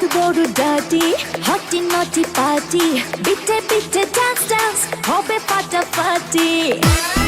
like a go to dirty Hotty naughty party Bitte bitte dance dance Hoppe party.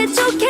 চোখে চোখে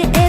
Sadece el